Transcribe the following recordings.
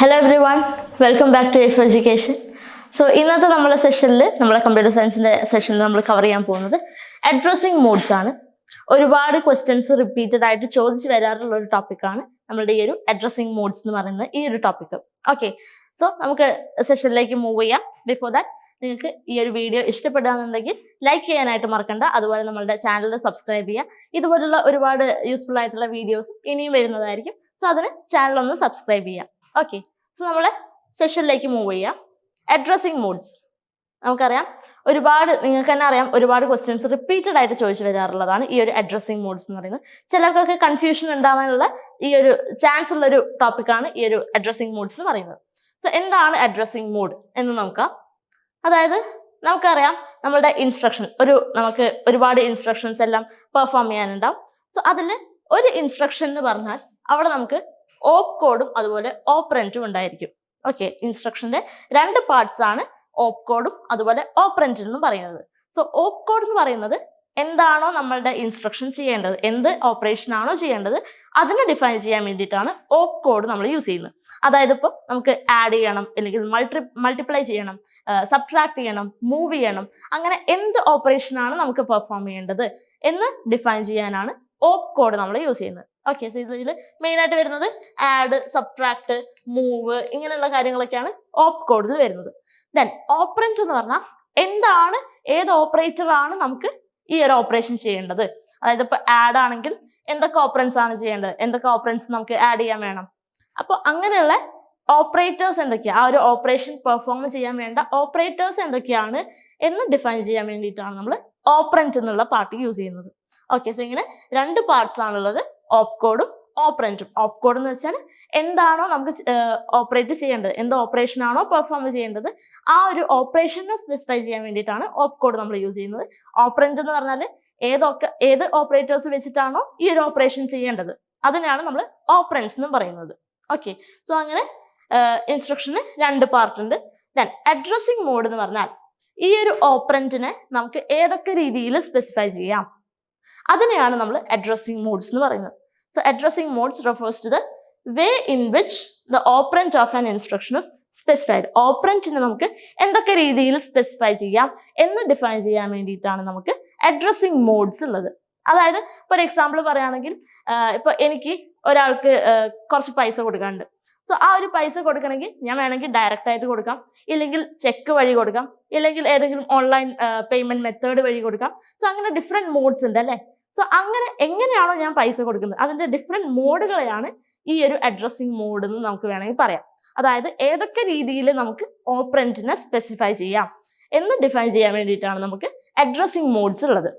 Hello everyone welcome back to F education so ഇന്നത്തെ നമ്മുടെ സെഷനിൽ നമ്മുടെ കമ്പ്യൂട്ടർ സയൻസിന്റെ സെഷനിൽ നമ്മൾ കവർ ചെയ്യാൻ പോകുന്നത് അഡ്രസ്സിങ് മോഡ്സ് ആണ്. ഒരുപാട് ക്വസ്റ്റ്യൻസ് റിപ്പീറ്റഡ് ആയിട്ട് ചോദിച്ചു വരാറുള്ള ഒരു ടോപ്പിക്കാണ് നമ്മളുടെ ഈ ഒരു അഡ്രസ്സിങ് മോഡ്സ് എന്ന് പറയുന്നത് ഈ ഒരു ടോപ്പിക്ക് ഓക്കെ സോ നമുക്ക് സെഷനിലേക്ക് മൂവ് ചെയ്യാം. ബിഫോർ ദാറ്റ് നിങ്ങൾക്ക് ഈ ഒരു വീഡിയോ ഇഷ്ടപ്പെടുകയാണെന്നുണ്ടെങ്കിൽ ലൈക്ക് ചെയ്യാനായിട്ട് മറക്കണ്ട. അതുപോലെ നമ്മുടെ ചാനൽ സബ്സ്ക്രൈബ് ചെയ്യുക. ഇതുപോലുള്ള ഒരുപാട് യൂസ്ഫുൾ ആയിട്ടുള്ള വീഡിയോസ് ഇനിയും വരുന്നതായിരിക്കും. സോ അതിന് ചാനൽ ഒന്ന് സബ്സ്ക്രൈബ് ചെയ്യാം ഓക്കെ സോ നമ്മളെ സെഷനിലേക്ക് മൂവ് ചെയ്യാം. അഡ്രസ്സിങ് മോഡ്സ് നമുക്കറിയാം ഒരുപാട് നിങ്ങൾക്ക് തന്നെ അറിയാം ഒരുപാട് ക്വസ്റ്റ്യൻസ് റിപ്പീറ്റഡ് ആയിട്ട് ചോദിച്ചു വരാറുള്ളതാണ് ഈ ഒരു അഡ്രസ്സിങ് മോഡ്സ് എന്ന് പറയുന്നത്. ചിലർക്കൊക്കെ കൺഫ്യൂഷൻ ഉണ്ടാവാനുള്ള ഈ ഒരു ചാൻസ് ഉള്ള ഒരു ടോപ്പിക്കാണ് ഈ ഒരു അഡ്രസ്സിങ് മോഡ്സ് എന്ന് പറയുന്നത്. സോ എന്താണ് അഡ്രസ്സിങ് മോഡ് എന്ന് നോക്കാം. അതായത് നമുക്കറിയാം നമ്മളുടെ ഇൻസ്ട്രക്ഷൻ ഒരു നമുക്ക് ഒരുപാട് ഇൻസ്ട്രക്ഷൻസ് എല്ലാം പെർഫോം ചെയ്യാനുണ്ടാവും. സോ അതിൽ ഒരു ഇൻസ്ട്രക്ഷൻ എന്ന് പറഞ്ഞാൽ അവിടെ നമുക്ക് ഓപ്പ് കോഡും അതുപോലെ ഓപ്പറന്റും ഉണ്ടായിരിക്കും. ഓക്കെ ഇൻസ്ട്രക്ഷന്റെ രണ്ട് പാർട്സ് ആണ് ഓപ്പ് കോഡും അതുപോലെ ഓപ്പറന്റ് എന്ന് പറയുന്നത്. സോ ഓപ്പ് കോഡ് എന്ന് പറയുന്നത് എന്താണോ നമ്മളുടെ ഇൻസ്ട്രക്ഷൻ ചെയ്യേണ്ടത് എന്ത് ഓപ്പറേഷൻ ആണോ ചെയ്യേണ്ടത് അതിനെ ഡിഫൈൻ ചെയ്യാൻ വേണ്ടിയിട്ടാണ് ഓപ്പ് കോഡ് നമ്മൾ യൂസ് ചെയ്യുന്നത്. അതായത് ഇപ്പോൾ നമുക്ക് ആഡ് ചെയ്യണം അല്ലെങ്കിൽ മൾട്ടി മൾട്ടിപ്ലൈ ചെയ്യണം സബ്ട്രാക്ട് ചെയ്യണം മൂവ് ചെയ്യണം അങ്ങനെ എന്ത് ഓപ്പറേഷൻ ആണ് നമുക്ക് പെർഫോം ചെയ്യേണ്ടത് എന്ന് ഡിഫൈൻ ചെയ്യാനാണ് ഓപ്പ് കോഡ് നമ്മൾ യൂസ് ചെയ്യുന്നത്. ഓക്കെ സോ ഇതിൽ മെയിൻ ആയിട്ട് വരുന്നത് ആഡ് സബ്ട്രാക്ട് മൂവ് ഇങ്ങനെയുള്ള കാര്യങ്ങളൊക്കെയാണ് ഓപ്പ് കോഡിൽ വരുന്നത്. ദെൻ ഓപ്പറന്റ് എന്ന് പറഞ്ഞാൽ എന്താണ് ഏത് ഓപ്പറേറ്റർ ആണ് നമുക്ക് ഈ ഒരു ഓപ്പറേഷൻ ചെയ്യേണ്ടത്? അതായത് ഇപ്പോൾ ആഡ് ആണെങ്കിൽ എന്തൊക്കെ ഓപ്പറൻസ് ആണ് ചെയ്യേണ്ടത്? എന്തൊക്കെ ഓപ്പറൻസ് നമുക്ക് ആഡ് ചെയ്യാൻ വേണം? അപ്പോൾ അങ്ങനെയുള്ള ഓപ്പറേറ്റേഴ്സ് എന്തൊക്കെയാണ് ആ ഒരു ഓപ്പറേഷൻ പെർഫോം ചെയ്യാൻ വേണ്ട ഓപ്പറേറ്റേഴ്സ് എന്തൊക്കെയാണ് എന്ന് ഡിഫൈൻ ചെയ്യാൻ വേണ്ടിയിട്ടാണ് നമ്മൾ ഓപ്പറന്റ് എന്നുള്ള പാർട്ട് യൂസ് ചെയ്യുന്നത്. ഓക്കെ സോ ഇങ്ങനെ രണ്ട് പാർട്സ് ആണുള്ളത്. ഓപ്കോഡും കോഡും ഓപ്കോഡ് എന്ന് വെച്ചാൽ എന്താണോ നമുക്ക് ഓപ്പറേറ്റ് ചെയ്യേണ്ടത്. എന്ത് ഓപ്പറേഷൻ ആണോ പെർഫോം ചെയ്യേണ്ടത്. ആ ഒരു ഓപ്പറേഷനെ സ്പെസിഫൈ ചെയ്യാൻ വേണ്ടിയിട്ടാണ് ഓപ്കോഡ് കോഡ് നമ്മൾ യൂസ് ചെയ്യുന്നത്. ഓപ്പറേറ്റ് എന്ന് പറഞ്ഞാൽ ഏതൊക്കെ ഏത് ഓപ്പറേറ്റേഴ്സ് വെച്ചിട്ടാണോ ഈ ഒരു ഓപ്പറേഷൻ ചെയ്യേണ്ടത്. അതിനാണ് നമ്മൾ ഓപ്പറൻസ് എന്ന് പറയുന്നത്. ഓക്കെ സോ അങ്ങനെ ഇൻസ്ട്രക്ഷന് രണ്ട് പാർട്ട് ഉണ്ട്. ദെൻ അഡ്രസ്സിങ് മോഡ് എന്ന് പറഞ്ഞാൽ ഈ ഒരു ഓപ്പറന്റിനെ നമുക്ക് ഏതൊക്കെ രീതിയിൽ സ്പെസിഫൈ ചെയ്യാം? അതിനെയാണ് നമ്മൾ അഡ്രസ്സിംഗ് മോഡ്സ് എന്ന് പറയുന്നത്. So addressing modes refers to the way in which the operand of an instruction is specified ഓപ്പറന്റിനെ നമുക്ക് എന്തൊക്കെ രീതിയിൽ സ്പെസിഫൈ ചെയ്യാം എന്ന് ഡിഫൈൻ ചെയ്യാൻ വേണ്ടിയിട്ടാണ് നമുക്ക് അഡ്രസ്സിംഗ് മോഡ്സ് ഉള്ളത്. അതായത് ഫോർ എക്സാമ്പിൾ പറയുകയാണെങ്കിൽ ഇപ്പോൾ എനിക്ക് ഒരാൾക്ക് കുറച്ച് പൈസ കൊടുക്കാനുണ്ട്. സോ ആ ഒരു പൈസ കൊടുക്കണമെങ്കിൽ ഞാൻ വേണമെങ്കിൽ ഡയറക്റ്റ് ആയിട്ട് കൊടുക്കാം. ഇല്ലെങ്കിൽ ചെക്ക് വഴി കൊടുക്കാം. ഇല്ലെങ്കിൽ ഏതെങ്കിലും ഓൺലൈൻ പേയ്മെന്റ് മെത്തേഡ് വഴി കൊടുക്കാം. സോ അങ്ങനെ ഡിഫറെന്റ് മോഡ്സ് ഉണ്ട് അല്ലേ? സോ അങ്ങനെ എങ്ങനെയാണോ ഞാൻ പൈസ കൊടുക്കുന്നത്? അതിന്റെ ഡിഫറെന്റ് മോഡുകളെയാണ് ഈ ഒരു അഡ്രസ്സിങ് മോഡ് എന്ന് നമുക്ക് വേണമെങ്കിൽ പറയാം. അതായത് ഏതൊക്കെ രീതിയിൽ നമുക്ക് ഓപ്പറന്റിനെ സ്പെസിഫൈ ചെയ്യാം എന്ന് ഡിഫൈൻ ചെയ്യാൻ വേണ്ടിയിട്ടാണ് നമുക്ക് അഡ്രസ്സിങ് മോഡ്സ് ഉള്ളത്.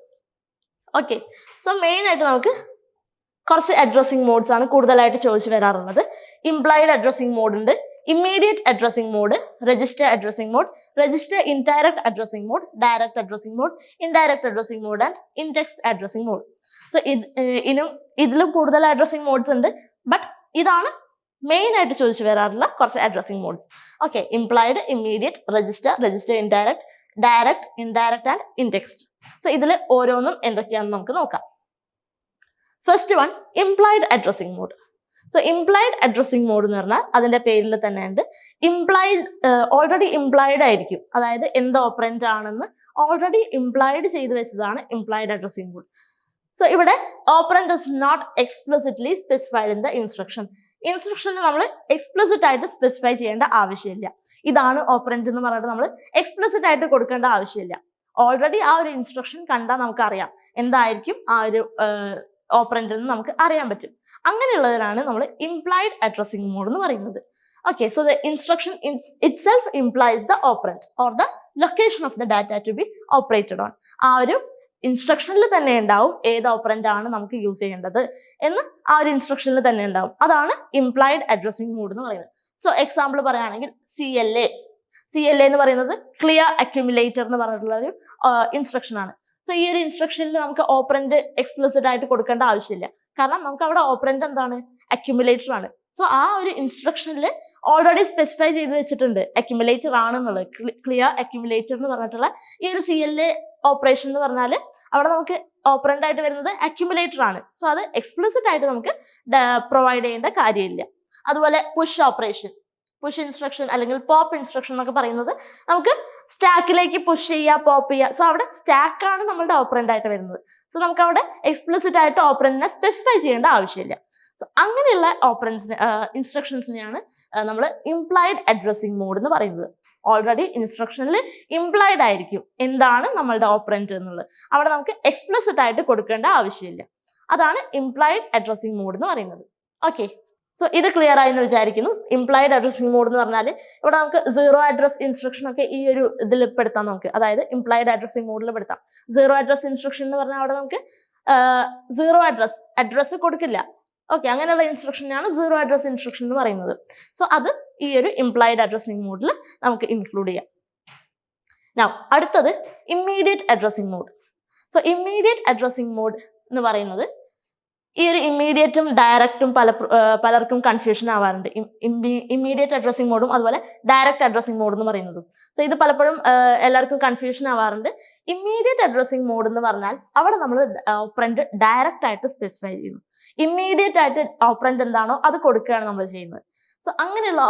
ഓക്കെ സോ മെയിൻ ആയിട്ട് നമുക്ക് കുറച്ച് അഡ്രസ്സിങ് മോഡ്സ് ആണ് കൂടുതലായിട്ട് ചോദിച്ചു വരാറുള്ളത്. ഇംപ്ലൈഡ് അഡ്രസ്സിംഗ് മോഡ് ഉണ്ട്. Immediate addressing mode register addressing mode register indirect addressing mode direct addressing mode indirect addressing mode and indexed addressing mode so ഇത് ഇനും ഇതിലും കൂടുതൽ അഡ്രസ്സിംഗ് മോഡ്സ് ഉണ്ട്. ബട്ട് ഇതാണ് മെയിൻ ആയിട്ട് ചോദിച്ചു വരാറുള്ള കുറച്ച് addressing modes okay implied immediate register register indirect direct indirect and indexed so ഇതിൽ ഓരോന്നും എന്തൊക്കെയാണെന്ന് നമുക്ക് നോക്കാം. First one implied addressing mode so implied addressing mode എന്ന് പറഞ്ഞാൽ അതിന്റെ പേരിൽ തന്നെ ഉണ്ട് ഇംപ്ലൈഡ് ഓൾറെഡി ഇംപ്ലൈഡ് ആയിരിക്കും. അതായത് എന്ത് ഓപ്പറന്റ് ആണെന്ന് ഓൾറെഡി ഇംപ്ലൈഡ് ചെയ്ത് വെച്ചതാണ് ഇംപ്ലൈഡ് അഡ്രസ്സിംഗ് മോഡ് സോ ഇവിടെ operand is not explicitly specified in the instruction ഇൻസ്ട്രക്ഷനിൽ നമ്മൾ എക്സ്പ്ലിസിറ്റ് ആയിട്ട് സ്പെസിഫൈ ചെയ്യേണ്ട ആവശ്യമില്ല. ഇതാണ് ഓപ്പറന്റ് എന്ന് പറഞ്ഞിട്ട് നമ്മൾ എക്സ്പ്ലിസിറ്റ് ആയിട്ട് കൊടുക്കേണ്ട ആവശ്യമില്ല. ഓൾറെഡി ആ ഒരു ഇൻസ്ട്രക്ഷൻ കണ്ടാൽ നമുക്കറിയാം. എന്തായിരിക്കും ആ ഒരു ഓപ്പറന്റ് എന്ന് നമുക്ക് അറിയാൻ പറ്റും. അങ്ങനെയുള്ളതിനാണ് നമ്മൾ ഇംപ്ലൈഡ് അഡ്രസ്സിംഗ് മോഡ് എന്ന് പറയുന്നത്. Okay so the instruction itself implies the operand or the location of the data to be operated on ആ ഒരു ഇൻസ്ട്രക്ഷനിൽ തന്നെ ഉണ്ടാവും ഏത് ഓപ്പറന്റ് ആണ് നമുക്ക് യൂസ് ചെയ്യേണ്ടത് എന്ന് ആ ഒരു ഇൻസ്ട്രക്ഷനിൽ തന്നെ ഉണ്ടാവും. അതാണ് ഇംപ്ലൈഡ് അഡ്രസ്സിംഗ് മോഡ് എന്ന് പറയുന്നത്. സോ എക്സാമ്പിൾ പറയുകയാണെങ്കിൽ C L A C L A എന്ന് പറയുന്നത് ക്ലിയർ അക്യുമുലേറ്റർ എന്ന് പറഞ്ഞിട്ടുള്ള ഒരു ഇൻസ്ട്രക്ഷൻ ആണ്. സോ ഈ ഒരു ഇൻസ്ട്രക്ഷനിൽ നമുക്ക് ഓപ്പറന്റ് എക്സ്പ്ലിസിറ്റ് ആയിട്ട് കൊടുക്കേണ്ട ആവശ്യമില്ല. കാരണം നമുക്ക് അവിടെ ഓപ്പറന്റ് എന്താണ്? അക്യുമുലേറ്റർ ആണ്. സോ ആ ഒരു ഇൻസ്ട്രക്ഷനിൽ ഓൾറെഡി സ്പെസിഫൈ ചെയ്ത് വെച്ചിട്ടുണ്ട് അക്യുമുലേറ്റർ ആണെന്നുള്ളത്. ക്ലിയർ അക്യുമുലേറ്റർ എന്ന് പറഞ്ഞിട്ടുള്ള ഈ ഒരു സി എൽ എ ഓപ്പറേഷൻ എന്ന് പറഞ്ഞാൽ അവിടെ നമുക്ക് ഓപ്പറന്റ് ആയിട്ട് വരുന്നത് അക്യുമുലേറ്റർ ആണ്. സോ അത് എക്സ്പ്ലിസിറ്റ് ആയിട്ട് നമുക്ക് പ്രൊവൈഡ് ചെയ്യേണ്ട കാര്യമില്ല. അതുപോലെ പുഷ് ഓപ്പറേഷൻ പുഷ് ഇൻസ്ട്രക്ഷൻ അല്ലെങ്കിൽ പോപ്പ് ഇൻസ്ട്രക്ഷൻ എന്നൊക്കെ പറയുന്നത് നമുക്ക് സ്റ്റാക്കിലേക്ക് പുഷ് ചെയ്യുക പോപ്പ് ചെയ്യുക. സോ അവിടെ സ്റ്റാക്കാണ് നമ്മളുടെ ഓപ്പറന്റ് ആയിട്ട് വരുന്നത്. സോ നമുക്ക് അവിടെ എക്സ്പ്ലിസിറ്റ് ആയിട്ട് ഓപ്പറന്റിനെ സ്പെസിഫൈ ചെയ്യേണ്ട ആവശ്യമില്ല. സോ അങ്ങനെയുള്ള ഓപ്പറൻസിന് ഇൻസ്ട്രക്ഷൻസിനെയാണ് നമ്മൾ ഇംപ്ലൈഡ് അഡ്രസ്സിങ് മോഡ് എന്ന് പറയുന്നത്. ഓൾറെഡി ഇൻസ്ട്രക്ഷനിൽ ഇംപ്ലൈഡ് ആയിരിക്കും എന്താണ് നമ്മളുടെ ഓപ്പറന്റ് എന്നുള്ളത്. അവിടെ നമുക്ക് എക്സ്പ്ലിസിറ്റ് ആയിട്ട് കൊടുക്കേണ്ട ആവശ്യമില്ല. അതാണ് ഇംപ്ലൈഡ് അഡ്രസ്സിങ് മോഡ് എന്ന് പറയുന്നത്. ഓക്കെ സോ ഇത് ക്ലിയർ ആയി എന്ന് വിചാരിക്കുന്നു ഇംപ്ലൈഡ് അഡ്രസ്സിംഗ് മോഡ് എന്ന് പറഞ്ഞാൽ ഇവിടെ നമുക്ക് സീറോ അഡ്രസ് ഇൻസ്ട്രക്ഷൻ ഒക്കെ ഈ ഒരു ഇതിൽ പെടുത്താം നമുക്ക്. അതായത് ഇംപ്ലൈഡ് അഡ്രസ്സിംഗ് മോഡിൽ പെടുത്താം. സീറോ അഡ്രസ് ഇൻസ്ട്രക്ഷൻ എന്ന് പറഞ്ഞാൽ അവിടെ നമുക്ക് സീറോ അഡ്രസ് അഡ്രസ്സ് കൊടുക്കില്ല. ഓക്കെ അങ്ങനെയുള്ള ഇൻസ്ട്രക്ഷനാണ് സീറോ അഡ്രസ് ഇൻസ്ട്രക്ഷൻ എന്ന് പറയുന്നത്. സോ അത് ഈ ഒരു ഇംപ്ലൈഡ് അഡ്രസ്സിംഗ് മോഡിൽ നമുക്ക് ഇൻക്ലൂഡ് ചെയ്യാം. Now, അടുത്തത് immediate addressing mode so immediate addressing mode എന്ന് പറയുന്നത് ഈ ഒരു ഇമ്മീഡിയറ്റും ഡയറക്റ്റും പല പലർക്കും കൺഫ്യൂഷൻ ആവാറുണ്ട്. ഇമ്മീഡിയറ്റ് അഡ്രസ്സിംഗ് മോഡും അതുപോലെ ഡയറക്റ്റ് അഡ്രസ്സിംഗ് മോഡ് എന്ന് പറയുന്നതും. സോ ഇത് പലപ്പോഴും എല്ലാവർക്കും കൺഫ്യൂഷൻ ആവാറുണ്ട്. ഇമ്മീഡിയറ്റ് അഡ്രസ്സിംഗ് മോഡ് എന്ന് പറഞ്ഞാൽ അവിടെ നമ്മൾ ഓപ്പറന്റ് ഡയറക്റ്റ് ആയിട്ട് സ്പെസിഫൈ ചെയ്യുന്നു. ഇമ്മീഡിയറ്റ് ആയിട്ട് ഓപ്പറന്റ് എന്താണോ അത് കൊടുക്കുകയാണ് നമ്മൾ ചെയ്യുന്നത്. സോ അങ്ങനെയുള്ള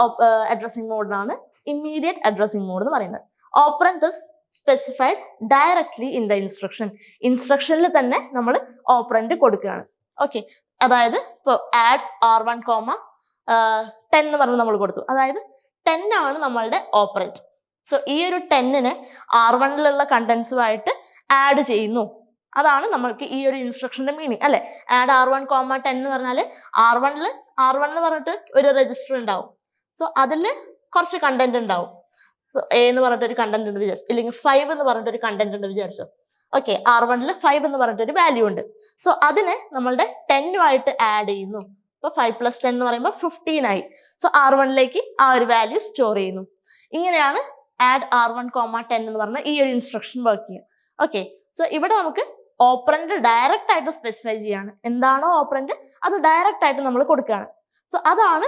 അഡ്രസ്സിംഗ് മോഡിനാണ് ഇമ്മീഡിയറ്റ് അഡ്രസ്സിംഗ് മോഡ് എന്ന് പറയുന്നത്. Operand specified directly in the instruction ഇൻസ്ട്രക്ഷനിൽ തന്നെ നമ്മൾ ഓപ്പറന്റ് കൊടുക്കുകയാണ്. ഓക്കെ അതായത് ഇപ്പോൾ add R one comma ten എന്ന് പറഞ്ഞ് നമ്മൾ കൊടുത്തു. അതായത് ടെൻ ആണ് നമ്മളുടെ ഓപ്പറേറ്റ് സോ ഈ ഒരു ടെന്നിന് ആർ വണ്ണിലുള്ള കണ്ടൻസുമായിട്ട് ആഡ് ചെയ്യുന്നു. അതാണ് നമ്മൾക്ക് ഈ ഒരു ഇൻസ്ട്രക്ഷന്റെ മീനിങ് അല്ലെ? Add R one comma ten എന്ന് പറഞ്ഞാൽ ആർ വണ്ണിൽ ആർ വൺ എന്ന് പറഞ്ഞിട്ട് ഒരു രജിസ്റ്റർ ഉണ്ടാവും. സോ അതിൽ കുറച്ച് കണ്ടന്റ് ഉണ്ടാവും. സോ എ എന്ന് പറഞ്ഞിട്ട് ഒരു കണ്ടന്റ് ഉണ്ട് വിചാരിച്ചു. ഇല്ലെങ്കിൽ ഫൈവ് എന്ന് പറഞ്ഞിട്ട് ഒരു കണ്ടന്റ് ഉണ്ട് വിചാരിച്ചു. ഓക്കെ ആർ വണ്ണിൽ ഫൈവ് എന്ന് പറഞ്ഞിട്ടൊരു വാല്യൂ ഉണ്ട്. സോ അതിനെ നമ്മളുടെ ടെന്നുമായിട്ട് ആഡ് ചെയ്യുന്നു. അപ്പോൾ ഫൈവ് പ്ലസ് ടെൻ എന്ന് പറയുമ്പോൾ ഫിഫ്റ്റീൻ ആയി. സോ ആർ വണ്ണിലേക്ക് ആ ഒരു വാല്യൂ സ്റ്റോർ ചെയ്യുന്നു. ഇങ്ങനെയാണ് add R one comma ten എന്ന് പറഞ്ഞ ഈ ഒരു ഇൻസ്ട്രക്ഷൻ വർക്ക് ചെയ്യുക. ഓക്കെ സോ ഇവിടെ നമുക്ക് ഓപ്പറന്റ് ഡയറക്റ്റ് ആയിട്ട് സ്പെസിഫൈ ചെയ്യാണ്. എന്താണോ ഓപ്പറന്റ് അത് ഡയറക്റ്റ് ആയിട്ട് നമ്മൾ കൊടുക്കുകയാണ്. സോ അതാണ്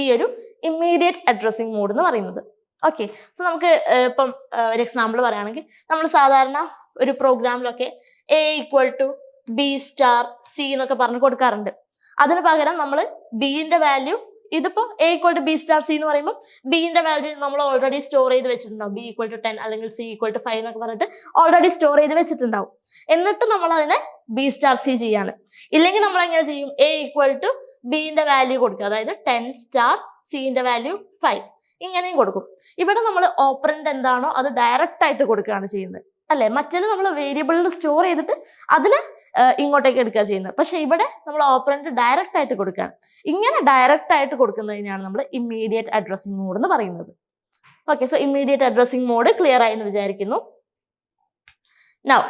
ഈ ഒരു ഇമ്മീഡിയറ്റ് അഡ്രസ്സിങ് മോഡ് എന്ന് പറയുന്നത്. ഓക്കെ സോ നമുക്ക് ഇപ്പം ഒരു എക്സാമ്പിൾ പറയുകയാണെങ്കിൽ നമ്മൾ സാധാരണ ഒരു പ്രോഗ്രാമിലൊക്കെ A equal to B star C എന്നൊക്കെ പറഞ്ഞ് കൊടുക്കാറുണ്ട്. അതിന് പകരം നമ്മൾ ബിന്റെ വാല്യൂ ഇതിപ്പോ A equal to B star C എന്ന് പറയുമ്പോൾ ബിന്റെ വാല്യൂ നമ്മൾ ഓൾറെഡി സ്റ്റോർ ചെയ്ത് വെച്ചിട്ടുണ്ടാവും. ബി ഈക്വൽ ടു ടെൻ അല്ലെങ്കിൽ സി ഈക്വൽ ടു ഫൈവ് എന്നൊക്കെ പറഞ്ഞിട്ട് ഓൾറെഡി സ്റ്റോർ ചെയ്ത് വെച്ചിട്ടുണ്ടാവും. എന്നിട്ട് നമ്മൾ അതിനെ ബി സ്റ്റാർ സി ചെയ്യാണ്. ഇല്ലെങ്കിൽ നമ്മൾ എങ്ങനെ ചെയ്യും? എ ഈക്വൽ ടു ബിന്റെ വാല്യൂ കൊടുക്കുക. അതായത് ടെൻ സ്റ്റാർ സിന്റെ വാല്യൂ ഫൈവ് ഇങ്ങനെയും കൊടുക്കും. ഇവിടെ നമ്മൾ ഓപ്പറന്റ് എന്താണോ അത് ഡയറക്റ്റ് ആയിട്ട് കൊടുക്കുകയാണ് ചെയ്യുന്നത്. അല്ലെ? മറ്റേത് നമ്മൾ വേരിയബിളിൽ സ്റ്റോർ ചെയ്തിട്ട് അതിൽ ഇങ്ങോട്ടേക്ക് എടുക്കുക ചെയ്യുന്നത്. പക്ഷെ ഇവിടെ നമ്മൾ ഓപ്പറന്റ് ഡയറക്റ്റ് ആയിട്ട് കൊടുക്കുകയാണ്. ഇങ്ങനെ ഡയറക്റ്റ് ആയിട്ട് കൊടുക്കുന്നതിനാണ് നമ്മൾ ഇമ്മീഡിയറ്റ് അഡ്രസ്സിംഗ് മോഡ് എന്ന് പറയുന്നത്. Okay so immediate addressing mode clear ആയി എന്ന് വിചാരിക്കുന്നു. നൗ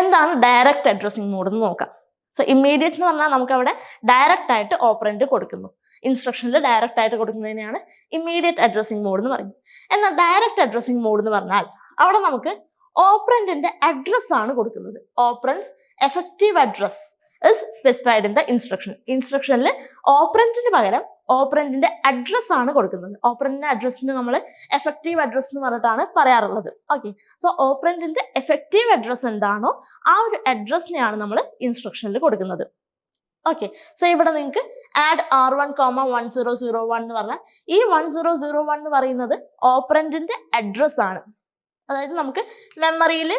എന്താണ് ഡയറക്റ്റ് അഡ്രസ്സിംഗ് മോഡ് എന്ന് നോക്കാം. സോ ഇമ്മീഡിയറ്റ് എന്ന് പറഞ്ഞാൽ നമുക്ക് അവിടെ ഡയറക്റ്റ് ആയിട്ട് ഓപ്പറന്റ് കൊടുക്കുന്നു. ഇൻസ്ട്രക്ഷനിൽ ഡയറക്റ്റ് ആയിട്ട് കൊടുക്കുന്നതിനെയാണ് ഇമ്മീഡിയറ്റ് അഡ്രസ്സിംഗ് മോഡ് എന്ന് പറയുന്നത്. എന്നാൽ ഡയറക്റ്റ് അഡ്രസ്സിംഗ് മോഡ് എന്ന് പറഞ്ഞാൽ അവിടെ നമുക്ക് ഓപ്പറന്റിന്റെ അഡ്രസ് ആണ് കൊടുക്കുന്നത്. Operand's effective address is specified in the instruction ഇൻസ്ട്രക്ഷനിൽ ഓപ്പറന്റിന് പകരം ഓപ്പറന്റിന്റെ അഡ്രസ് ആണ് കൊടുക്കുന്നത്. ഓപ്പറന്റിന്റെ അഡ്രസ്സിന് നമ്മൾ എഫക്റ്റീവ് അഡ്രസ് എന്ന് പറഞ്ഞിട്ടാണ് പറയാറുള്ളത്. ഓക്കെ സോ ഓപ്പറന്റിന്റെ എഫക്റ്റീവ് അഡ്രസ് എന്താണോ ആ ഒരു അഡ്രസ്സിനെയാണ് നമ്മൾ ഇൻസ്ട്രക്ഷനിൽ കൊടുക്കുന്നത്. ഓക്കെ സോ ഇവിടെ നിങ്ങൾക്ക് add R one comma one zero zero one എന്ന് പറഞ്ഞാൽ ഈ വൺ സീറോ സീറോ വൺ എന്ന് പറയുന്നത് ഓപ്പറന്റിന്റെ അഡ്രസ് ആണ്. അതായത് നമുക്ക് മെമ്മറിയിൽ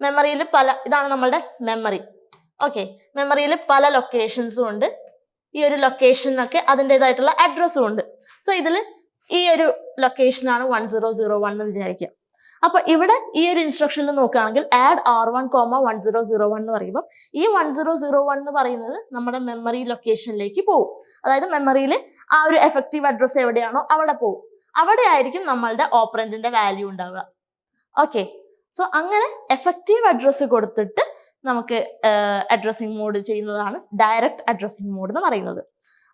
മെമ്മറിയിൽ പല ഇതാണ് നമ്മളുടെ മെമ്മറി ഓക്കെ മെമ്മറിയിൽ പല ലൊക്കേഷൻസും ഉണ്ട്. ഈ ഒരു ലൊക്കേഷനൊക്കെ അതിന്റെതായിട്ടുള്ള അഡ്രസ്സും ഉണ്ട്. സോ ഇതിൽ ഈ ഒരു ലൊക്കേഷനാണ് വൺ സീറോ സീറോ വൺ എന്ന് വിചാരിക്കുക. അപ്പൊ ഇവിടെ ഈ ഒരു ഇൻസ്ട്രക്ഷനിൽ നോക്കുകയാണെങ്കിൽ add R one comma one zero zero one എന്ന് പറയുമ്പോൾ ഈ വൺ സീറോ സീറോ വൺ എന്ന് പറയുന്നത് നമ്മുടെ മെമ്മറി ലൊക്കേഷനിലേക്ക് പോകും. അതായത് മെമ്മറിയിൽ ആ ഒരു എഫക്റ്റീവ് അഡ്രസ്സ് എവിടെയാണോ അവിടെ പോകും. അവിടെ ആയിരിക്കും നമ്മളുടെ ഓപ്പറന്റിന്റെ വാല്യൂ ഉണ്ടാവുക. ഓക്കെ സോ അങ്ങനെ എഫക്റ്റീവ് അഡ്രസ്സ് കൊടുത്തിട്ട് നമുക്ക് അഡ്രസ്സിങ് മോഡ് ചെയ്യുന്നതാണ് ഡയറക്റ്റ് അഡ്രസ്സിങ് മോഡ് എന്ന് പറയുന്നത്.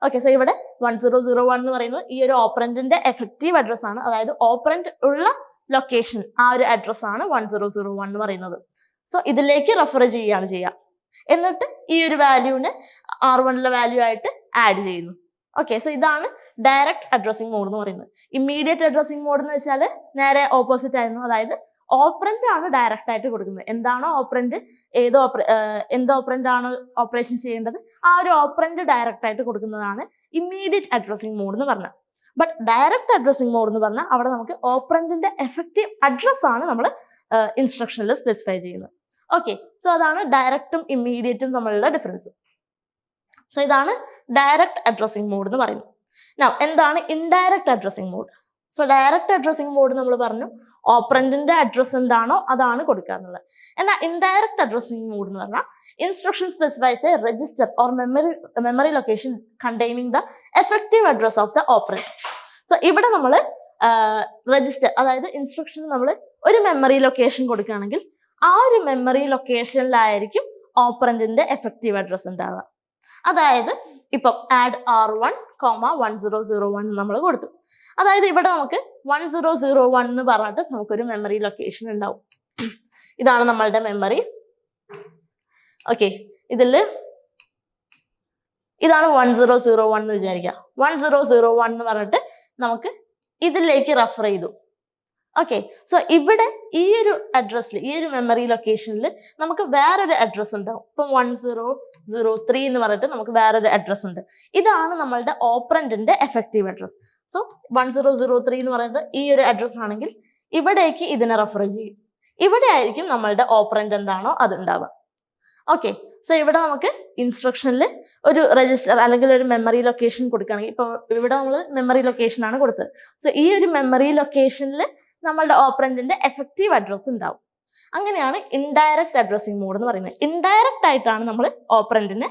ഓക്കെ സോ ഇവിടെ വൺ സീറോ സീറോ വൺ എന്ന് പറയുന്നത് ഈ ഒരു ഓപ്പറന്റിന്റെ എഫക്റ്റീവ് അഡ്രസ്സാണ് അതായത് ഓപ്പറന്റ് ഉള്ള ലൊക്കേഷൻ ആ ഒരു അഡ്രസ് ആണ് വൺ സീറോ സീറോ വൺ എന്ന് പറയുന്നത്. സോ ഇതിലേക്ക് റെഫർ ചെയ്യുകയാണ് ചെയ്യുക. എന്നിട്ട് ഈ ഒരു വാല്യൂവിന് ആർ വണ്ണിലെ വാല്യൂ ആയിട്ട് ആഡ് ചെയ്യുന്നു. ഓക്കെ സോ ഇതാണ് ഡയറക്റ്റ് അഡ്രസ്സിംഗ് മോഡ് എന്ന് പറയുന്നത്. ഇമ്മീഡിയറ്റ് അഡ്രസ്സിംഗ് മോഡ് എന്ന് വെച്ചാൽ നേരെ ഓപ്പോസിറ്റ് ആയിരുന്നു. അതായത് ഓപ്പറന്റ് ആണ് ഡയറക്റ്റ് ആയിട്ട് കൊടുക്കുന്നത്. എന്താണോ ഓപ്പറന്റ് ഏത് ഓപ്പറ എന്ത് ഓപ്പറന്റ് ആണ് ഓപ്പറേഷൻ ചെയ്യേണ്ടത്? ആ ഒരു ഓപ്പറന്റ് ഡയറക്റ്റ് ആയിട്ട് കൊടുക്കുന്നതാണ് ഇമ്മീഡിയറ്റ് അഡ്രസ്സിംഗ് മോഡ് എന്ന് പറഞ്ഞത്. ബട്ട് ഡയറക്റ്റ് അഡ്രസ്സിംഗ് മോഡ് എന്ന് പറഞ്ഞാൽ അവിടെ നമുക്ക് ഓപ്പറന്റിന്റെ എഫക്റ്റീവ് അഡ്രസ് ആണ് നമ്മൾ ഇൻസ്ട്രക്ഷനിൽ സ്പെസിഫൈ ചെയ്യുന്നത്. ഓക്കെ സോ അതാണ് ഡയറക്റ്റും ഇമ്മീഡിയറ്റും തമ്മിലുള്ള ഡിഫറൻസ് സോ ഇതാണ് ഡയറക്റ്റ് അഡ്രസ്സിംഗ് മോഡ് എന്ന് പറയുന്നത്. Now, എന്താണ് indirect addressing mode so direct addressing mode നമ്മൾ പറഞ്ഞു ഓപ്പറന്റിന്റെ അഡ്രസ് എന്താണോ അതാണ് കൊടുക്കുക എന്നാൽ ഇൻഡയറക്റ്റ് അഡ്രസ്സിംഗ് മോഡ് എന്ന് പറഞ്ഞാൽ instruction specifies a register or memory memory location containing the effective address of the operand. So ഇവിടെ നമ്മൾ രജിസ്റ്റർ അതായത് ഇൻസ്ട്രക്ഷൻ നമ്മൾ ഒരു മെമ്മറി ലൊക്കേഷൻ കൊടുക്കുകയാണെങ്കിൽ ആ ഒരു മെമ്മറി ലൊക്കേഷനിലായിരിക്കും ഓപ്പറന്റിന്റെ എഫക്റ്റീവ് അഡ്രസ് ഉണ്ടാവുക. അതായത് ഇപ്പം add R one comma one zero zero one നമ്മൾ കൊടുത്തു. അതായത് ഇവിടെ നമുക്ക് വൺ സീറോ സീറോ വൺ എന്ന് പറഞ്ഞിട്ട് നമുക്കൊരു മെമ്മറി ലൊക്കേഷൻ ഉണ്ടാവും. ഇതാണ് നമ്മളുടെ മെമ്മറി ഓക്കെ ഇതിൽ ഇതാണ് വൺ സീറോ സീറോ വൺ എന്ന് വിചാരിക്കുക വൺ സീറോ സീറോ വൺ എന്ന് പറഞ്ഞിട്ട് നമുക്ക് ഇതിലേക്ക് റെഫർ ചെയ്തു. ഓക്കെ സോ ഇവിടെ ഈ ഒരു അഡ്രസ്സിൽ ഈ ഒരു മെമ്മറി ലൊക്കേഷനിൽ നമുക്ക് വേറൊരു അഡ്രസ്സ് ഉണ്ടാവും. ഇപ്പം വൺ സീറോ സീറോ ത്രീ എന്ന് പറഞ്ഞിട്ട് നമുക്ക് വേറൊരു അഡ്രസ്സ് ഉണ്ട്. ഇതാണ് നമ്മളുടെ ഓപ്പറന്റിന്റെ effective address so one zero zero three എന്ന് പറയുന്നത് ഈ ഒരു അഡ്രസ് ആണെങ്കിൽ ഇവിടേക്ക് ഇതിനെ റെഫർ ചെയ്യും. ഇവിടെ ആയിരിക്കും നമ്മളുടെ ഓപ്പറന്റ് എന്താണോ അത് ഉണ്ടാവുക ഓക്കെ സോ ഇവിടെ നമുക്ക് ഇൻസ്ട്രക്ഷനിൽ ഒരു രജിസ്റ്റർ അല്ലെങ്കിൽ ഒരു മെമ്മറി ലൊക്കേഷൻ കൊടുക്കുകയാണെങ്കിൽ ഇപ്പോൾ ഇവിടെ നമ്മൾ മെമ്മറി ലൊക്കേഷൻ ആണ് കൊടുത്തത്. സോ ഈ ഒരു മെമ്മറി ലൊക്കേഷനിൽ നമ്മളുടെ ഓപ്പറന്റിന്റെ എഫക്റ്റീവ് അഡ്രസ്സ് ഉണ്ടാവും. അങ്ങനെയാണ് ഇൻഡയറക്റ്റ് അഡ്രസ്സിങ് മോഡ് എന്ന് പറയുന്നത്. ഇൻഡയറക്റ്റ് ആയിട്ടാണ് നമ്മൾ ഓപ്പറന്റിനെ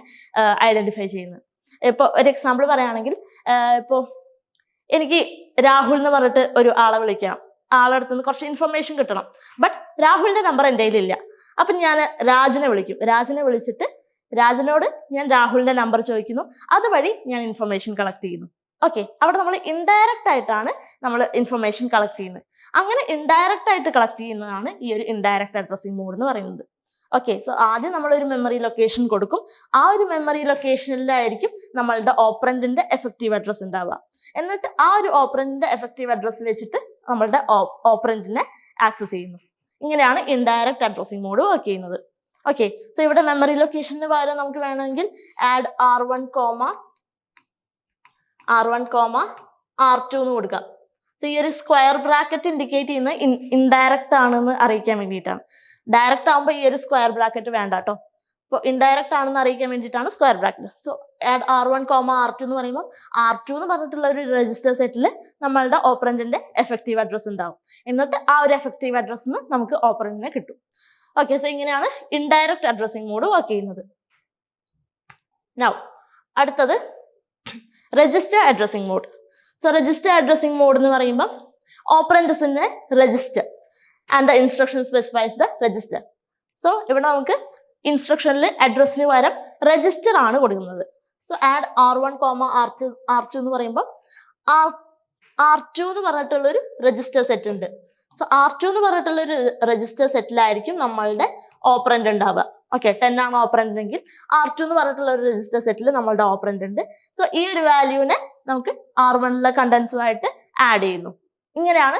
ഐഡന്റിഫൈ ചെയ്യുന്നത്. ഇപ്പോൾ ഒരു എക്സാമ്പിൾ പറയുകയാണെങ്കിൽ ഇപ്പോൾ എനിക്ക് രാഹുൽ എന്ന് പറഞ്ഞിട്ട് ഒരു ആളെ വിളിക്കണം. ആളെടുത്ത് നിന്ന് കുറച്ച് ഇൻഫർമേഷൻ കിട്ടണം. ബട്ട് രാഹുലിന്റെ നമ്പർ എന്റെ കയ്യിലില്ല. അപ്പം ഞാൻ രാജനെ വിളിക്കും. രാജനെ വിളിച്ചിട്ട് രാജനോട് ഞാൻ രാഹുലിന്റെ നമ്പർ ചോദിക്കുന്നു. അതുവഴി ഞാൻ ഇൻഫർമേഷൻ കളക്ട് ചെയ്യുന്നു. ഓക്കെ അവിടെ നമ്മൾ ഇൻഡയറക്റ്റ് ആയിട്ടാണ് നമ്മൾ ഇൻഫർമേഷൻ കളക്ട് ചെയ്യുന്നത്. അങ്ങനെ ഇൻഡയറക്റ്റ് ആയിട്ട് കളക്ട് ചെയ്യുന്നതാണ് ഈ ഒരു ഇൻഡയറക്റ്റ് അഡ്രസ്സിംഗ് മോഡ് എന്ന് പറയുന്നത്. ഓക്കെ സോ ആദ്യം നമ്മൾ ഒരു മെമ്മറി ലൊക്കേഷൻ കൊടുക്കും. ആ ഒരു മെമ്മറി ലൊക്കേഷനിലായിരിക്കും നമ്മളുടെ ഓപ്പറന്റിന്റെ എഫക്റ്റീവ് അഡ്രസ്സ് ഉണ്ടാവുക. എന്നിട്ട് ആ ഒരു ഓപ്പറന്റിന്റെ എഫക്റ്റീവ് അഡ്രസ്സ് വെച്ചിട്ട് നമ്മളുടെ ഓപ്പറന്റിനെ ആക്സസ് ചെയ്യുന്നു. ഇങ്ങനെയാണ് ഇൻഡയറക്റ്റ് അഡ്രസ്സിംഗ് മോഡ് വർക്ക് ചെയ്യുന്നത്. ഓക്കെ സോ ഇവിടെ മെമ്മറി ലൊക്കേഷന് പകരം നമുക്ക് വേണമെങ്കിൽ add R one comma R one comma R two എന്ന് കൊടുക്കാം. സോ ഈ ഒരു സ്ക്വയർ ബ്രാക്കറ്റ് ഇൻഡിക്കേറ്റ് ചെയ്യുന്ന ഇൻഡയറക്റ്റ് ആണെന്ന് അറിയിക്കാൻ വേണ്ടിയിട്ടാണ്. ഡയറക്റ്റ് ആകുമ്പോൾ ഈ ഒരു സ്ക്വയർ ബ്രാക്കറ്റ് വേണ്ട കേട്ടോ. അപ്പോൾ ഇൻഡയറക്റ്റ് ആണെന്ന് അറിയിക്കാൻ വേണ്ടിയിട്ടാണ് square bracket so add R one comma R two എന്ന് പറയുമ്പോൾ ആർ ടു എന്ന് പറഞ്ഞിട്ടുള്ള ഒരു രജിസ്റ്റർ സെറ്റിൽ നമ്മളുടെ ഓപ്പറന്റിന്റെ എഫക്റ്റീവ് അഡ്രസ് ഉണ്ടാവും. എന്നിട്ട് ആ ഒരു എഫക്റ്റീവ് അഡ്രസ് നിന്ന് നമുക്ക് ഓപ്പറന്റിനെ കിട്ടും. ഓക്കെ സോ ഇങ്ങനെയാണ് ഇൻഡയറക്ട് അഡ്രസ്സിംഗ് മോഡ് വർക്ക് ചെയ്യുന്നത്. നൗ അടുത്തത് register addressing mode so register addressing mode എന്ന് പറയുമ്പോൾ ഓപ്പറന്റസിന്റെ register and the instruction specifies the register so ഇവിടെ നമുക്ക് ഇൻസ്ട്രക്ഷനിൽ അഡ്രസ്സിന് പകരം രജിസ്റ്റർ ആണ് കൊടുക്കുന്നത്. So add R one comma R two R two എന്ന് പറയുമ്പോൾ ആർ ആർ ടു എന്ന് പറഞ്ഞിട്ടുള്ള ഒരു രജിസ്റ്റർ സെറ്റ് ഉണ്ട്. സോ ആർ ടു എന്ന് പറഞ്ഞിട്ടുള്ള ഒരു രജിസ്റ്റർ സെറ്റിലായിരിക്കും നമ്മളുടെ ഓപ്പറന്റ് ഉണ്ടാവുക. ഓക്കെ ടെൻ ആണ് ഓപ്പറന്റ് എങ്കിൽ ആർ ടു എന്ന് പറഞ്ഞിട്ടുള്ള ഒരു രജിസ്റ്റർ സെറ്റിൽ നമ്മളുടെ ഓപ്പറന്റ് ഉണ്ട്. സോ ഈ ഒരു വാല്യൂവിനെ നമുക്ക് ആർ വണ്ണിലെ കണ്ടൻസുമായിട്ട് ആഡ് ചെയ്യുന്നു. ഇങ്ങനെയാണ്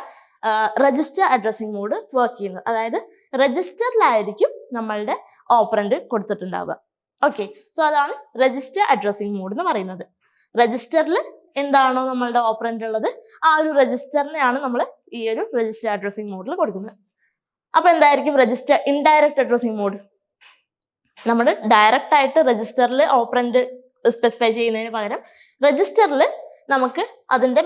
രജിസ്റ്റർ അഡ്രസ്സിംഗ് മോഡ് വർക്ക് ചെയ്യുന്നത്. അതായത് രജിസ്റ്ററിലായിരിക്കും നമ്മളുടെ ഓപ്പറന്റ് കൊടുത്തിട്ടുണ്ടാവുക. ഓക്കെ സോ അതാണ് രജിസ്റ്റർ അഡ്രസ്സിംഗ് മോഡ് എന്ന് പറയുന്നത്. രജിസ്റ്ററിൽ എന്താണോ നമ്മളുടെ ഓപ്പറന്റ് ഉള്ളത് ആ ഒരു രജിസ്റ്ററിനെയാണ് നമ്മൾ ഈ ഒരു രജിസ്റ്റർ അഡ്രസ്സിംഗ് മോഡിൽ കൊടുക്കുന്നത്. അപ്പൊ എന്തായിരിക്കും രജിസ്റ്റർ ഇൻഡയറക്റ്റ് അഡ്രസ്സിംഗ് മോഡ് നമ്മൾ ഡയറക്റ്റ് ആയിട്ട് രജിസ്റ്ററിൽ ഓപ്പറന്റ് സ്പെസിഫൈ ചെയ്യുന്നതിന് പകരം രജിസ്റ്ററിൽ നമുക്ക് അതിന്റെ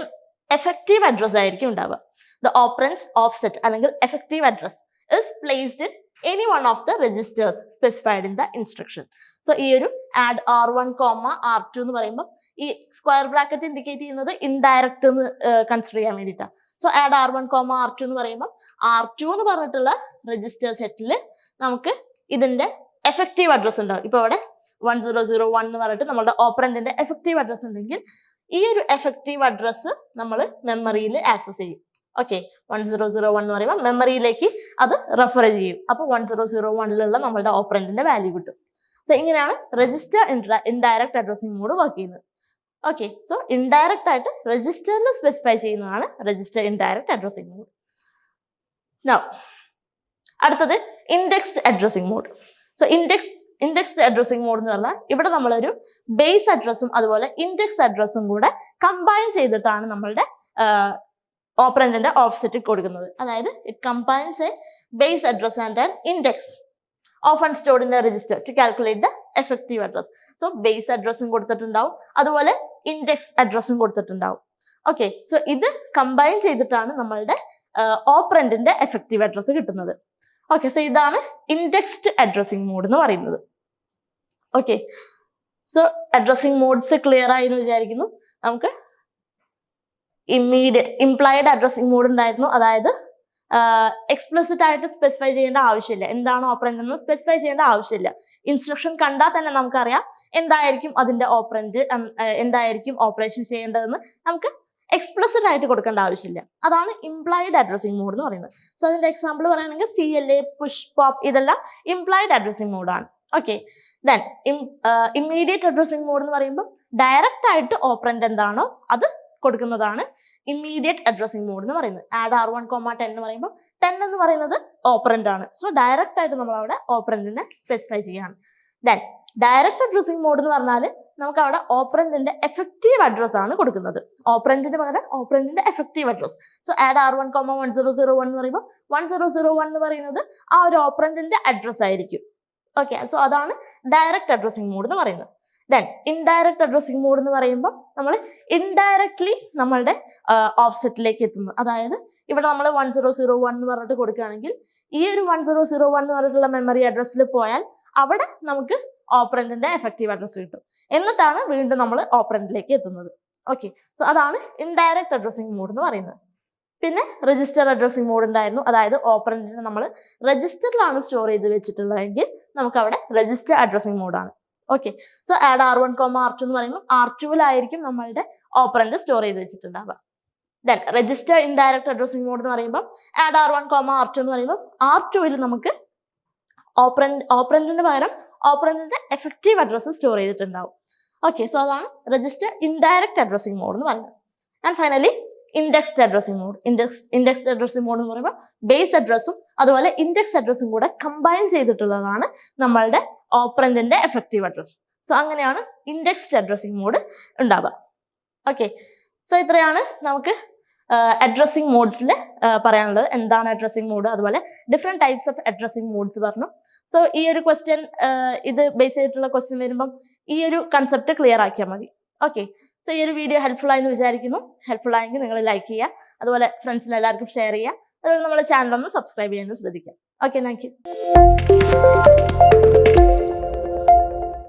എഫക്റ്റീവ് അഡ്രസ് ആയിരിക്കും ഉണ്ടാവുക. ദ ഓപ്പറൻസ് ഓഫ്സെറ്റ് അല്ലെങ്കിൽ effective address is placed in any one of the registers specified in the instruction so ഈ ഒരു add R one comma R two എന്ന് പറയുമ്പോൾ ഈ സ്ക്വയർ ബ്രാക്കറ്റ് ഇൻഡിക്കേറ്റ് ചെയ്യുന്നത് ഇൻഡയറക്റ്റ് എന്ന് കൺസിഡർ ചെയ്യാൻ വേണ്ടിയിട്ടാണ് so add R one comma R two എന്ന് പറയുമ്പോൾ ആർ ടു എന്ന് പറഞ്ഞിട്ടുള്ള രജിസ്റ്റർ സെറ്റിൽ നമുക്ക് ഇതിന്റെ എഫക്റ്റീവ് അഡ്രസ്സ് ഉണ്ടാവും ഇപ്പോൾ ഇവിടെ വൺ സീറോ സീറോ വൺ എന്ന് പറഞ്ഞിട്ട് നമ്മുടെ ഓപ്പറന്റിന്റെ എഫക്റ്റീവ് അഡ്രസ്സ് ഉണ്ടെങ്കിൽ ഈ ഒരു എഫക്റ്റീവ് അഡ്രസ്സ് നമ്മൾ മെമ്മറിയിൽ ആക്സസ് ചെയ്യും. Okay one zero zero one എന്ന് പറയുമ്പോൾ മെമ്മറിയിലേക്ക് അത് റെഫർ ചെയ്യും. അപ്പോൾ വൺ സീറോ സീറോ വണ്ണിലുള്ള നമ്മളുടെ ഓപ്പറന്റിന്റെ വാല്യൂ കിട്ടും. സോ ഇങ്ങനെയാണ് register indirect addressing mode work ചെയ്യുന്നത്. ഓക്കെ സോ ഇൻഡയറക്റ്റ് ആയിട്ട് രജിസ്റ്ററിൽ സ്പെസിഫൈ ചെയ്യുന്നതാണ് register indirect addressing mode now അടുത്തത് indexed addressing mode so index indexed addressing mode എന്ന് പറഞ്ഞാൽ ഇവിടെ നമ്മളൊരു ബേസ് അഡ്രസ്സും അതുപോലെ ഇൻഡെക്സ് അഡ്രസ്സും കൂടെ കമ്പൈൻ ചെയ്തിട്ടാണ് നമ്മളുടെ ഓപ്പറന്റിന്റെ ഓഫ്സെറ്റ് കൊടുക്കുന്നത്. അതായത് it combines a base address and an index of and stored in the register to calculate the effective address so base അഡ്രസ്സും കൊടുത്തിട്ടുണ്ടാവും. അതുപോലെ ഇൻഡെക്സ് അഡ്രസ്സും കൊടുത്തിട്ടുണ്ടാവും. ഓക്കെ സോ ഇത് കമ്പൈൻ ചെയ്തിട്ടാണ് നമ്മളുടെ ഓപ്പറന്റിന്റെ എഫക്റ്റീവ് അഡ്രസ്സ് കിട്ടുന്നത്. ഓക്കെ സോ ഇതാണ് ഇൻഡെക്സ്ഡ് അഡ്രസ്സിംഗ് മോഡ് എന്ന് പറയുന്നത്. Okay so addressing modes clear ആയി എന്ന് വിചാരിക്കുന്നു. നമുക്ക് ഇമ്മീഡിയറ്റ് ഇംപ്ലൈഡ് അഡ്രസ്സിംഗ് മോഡ് ഉണ്ടായിരുന്നു. അതായത് എക്സ്പ്ലിസിറ്റ് ആയിട്ട് സ്പെസിഫൈ ചെയ്യേണ്ട ആവശ്യമില്ല. എന്താണ് ഓപ്പറന്റ് എന്ന് സ്പെസിഫൈ ചെയ്യേണ്ട ആവശ്യമില്ല. ഇൻസ്ട്രക്ഷൻ കണ്ടാൽ തന്നെ നമുക്കറിയാം എന്തായിരിക്കും അതിന്റെ ഓപ്പറന്റ് എന്തായിരിക്കും ഓപ്പറേഷൻ ചെയ്യേണ്ടതെന്ന് നമുക്ക് എക്സ്പ്ലിസിറ്റ് ആയിട്ട് കൊടുക്കേണ്ട ആവശ്യമില്ല. അതാണ് ഇംപ്ലൈഡ് അഡ്രസ്സിംഗ് മോഡ് എന്ന് പറയുന്നത്. സോ അതിന്റെ എക്സാമ്പിൾ പറയുകയാണെങ്കിൽ C L A push pop ഇതെല്ലാം implied addressing മോഡാണ് okay then immediate addressing mode എന്ന് പറയുമ്പോൾ ഡയറക്റ്റ് ആയിട്ട് ഓപ്പറന്റ് എന്താണോ അത് കൊടുക്കുന്നതാണ് ഇമ്മീഡിയറ്റ് അഡ്രസ്സിംഗ് മോഡ് എന്ന് പറയുന്നത്. Add R one comma ten എന്ന് പറയുമ്പോൾ ടെൻ എന്ന് പറയുന്നത് ഓപ്പറന്റ് ആണ്. സോ ഡയറക്റ്റ് ആയിട്ട് നമ്മൾ അവിടെ ഓപ്പറന്റിനെ സ്പെസിഫൈ ചെയ്യാണ് ദെൻ ഡയറക്റ്റ് അഡ്രസ്സിംഗ് മോഡ് എന്ന് പറഞ്ഞാൽ നമുക്ക് അവിടെ ഓപ്പറന്റിന്റെ എഫക്റ്റീവ് അഡ്രസ് ആണ് കൊടുക്കുന്നത്. ഓപ്പറന്റിന് പകരം ഓപ്പറന്റിന്റെ effective address so add R one comma one zero zero one എന്ന് പറയുമ്പോൾ വൺ സീറോ സീറോ വൺ എന്ന് പറയുന്നത് ആ ഒരു ഓപ്പറന്റിന്റെ അഡ്രസ് ആയിരിക്കും. ഓക്കെ സോ അതാണ് ഡയറക്റ്റ് അഡ്രസ്സിംഗ് മോഡ് എന്ന് പറയുന്നത്. ദെൻ ഇൻഡയറക്റ്റ് അഡ്രസ്സിംഗ് മോഡ് എന്ന് പറയുമ്പോൾ നമ്മൾ ഇൻഡയറക്ട്ലി നമ്മളുടെ ഓഫ്സെറ്റിലേക്ക് എത്തുന്നു. അതായത് ഇവിടെ നമ്മൾ വൺ സീറോ സീറോ വൺ എന്ന് പറഞ്ഞിട്ട് കൊടുക്കുകയാണെങ്കിൽ ഈ ഒരു വൺ സീറോ സീറോ വൺ എന്ന് പറഞ്ഞിട്ടുള്ള മെമ്മറി അഡ്രസ്സിൽ പോയാൽ അവിടെ നമുക്ക് ഓപ്പറന്റിന്റെ എഫക്റ്റീവ് അഡ്രസ്സ് കിട്ടും. എന്നിട്ടാണ് വീണ്ടും നമ്മൾ ഓപ്പറന്റിലേക്ക് എത്തുന്നത്. ഓക്കെ സോ അതാണ് ഇൻഡയറക്റ്റ് അഡ്രസ്സിംഗ് മോഡ് എന്ന് പറയുന്നത്. പിന്നെ രജിസ്റ്റർ അഡ്രസ്സിംഗ് മോഡ് ഉണ്ടായിരുന്നു അതായത് ഓപ്പറന്റിനെ നമ്മൾ രജിസ്റ്ററിലാണ് സ്റ്റോർ ചെയ്ത് വെച്ചിട്ടുള്ളതെങ്കിൽ നമുക്ക് അവിടെ register addressing മോഡാണ് okay so add R one comma R two എന്ന് പറയുമ്പോൾ ആർ ടുവിലായിരിക്കും നമ്മളുടെ ഓപ്പറന്റ് സ്റ്റോർ ചെയ്ത് വെച്ചിട്ടുണ്ടാവുക. Then register indirect addressing mode എന്ന് പറയുമ്പോൾ add R one comma R two എന്ന് പറയുമ്പോൾ ആർ ടുവിൽ നമുക്ക് ഓപ്പറന്റ് ഓപ്പറന്റിന് പകരം ഓപ്പറന്റിന്റെ എഫക്റ്റീവ് അഡ്രസ്സ് സ്റ്റോർ ചെയ്തിട്ടുണ്ടാവും. ഓക്കെ സോ അതാണ് രജിസ്റ്റർ ഇൻഡയറക്ട് അഡ്രസ്സിംഗ് മോഡ് എന്ന് പറയുന്നത്. And finally indexed addressing mode index indexed addressing mode എന്ന് പറയുമ്പോൾ ബേസ് അഡ്രസ്സും അതുപോലെ ഇൻഡെക്സ് അഡ്രസ്സും കൂടെ കമ്പൈൻ ചെയ്തിട്ടുള്ളതാണ് നമ്മളുടെ ഓപ്പറന്റിന്റെ എഫക്റ്റീവ് അഡ്രസ് സോ അങ്ങനെയാണ് ഇൻഡെക്സ്ഡ് അഡ്രസ്സിംഗ് മോഡ് ഉണ്ടാവുക. ഓക്കെ സോ ഇത്രയാണ് നമുക്ക് അഡ്രസ്സിംഗ് മോഡ്സിൽ പറയാനുള്ളത്. എന്താണ് അഡ്രസ്സിംഗ് മോഡ് അതുപോലെ different types of addressing modes പറഞ്ഞു. സോ ഈ ഒരു ക്വസ്റ്റ്യൻ ഇത് ബേസ് ചെയ്തിട്ടുള്ള ക്വസ്റ്റ്യൻ വരുമ്പം ഈ ഒരു കൺസെപ്റ്റ് ക്ലിയർ ആക്കിയാൽ മതി. ഓക്കെ സോ ഈ ഒരു വീഡിയോ ഹെൽപ്ഫുൾ ആയെന്ന് വിചാരിക്കുന്നു. ഹെൽപ്ഫുൾ ആയെങ്കിൽ നിങ്ങൾ ലൈക്ക് ചെയ്യുക. അതുപോലെ ഫ്രണ്ട്സിന് എല്ലാവർക്കും ഷെയർ ചെയ്യുക. അതുപോലെ നമ്മുടെ ചാനൽ ഒന്ന് സബ്സ്ക്രൈബ് ചെയ്യാൻ ശ്രദ്ധിക്കാം ഓക്കെ താങ്ക്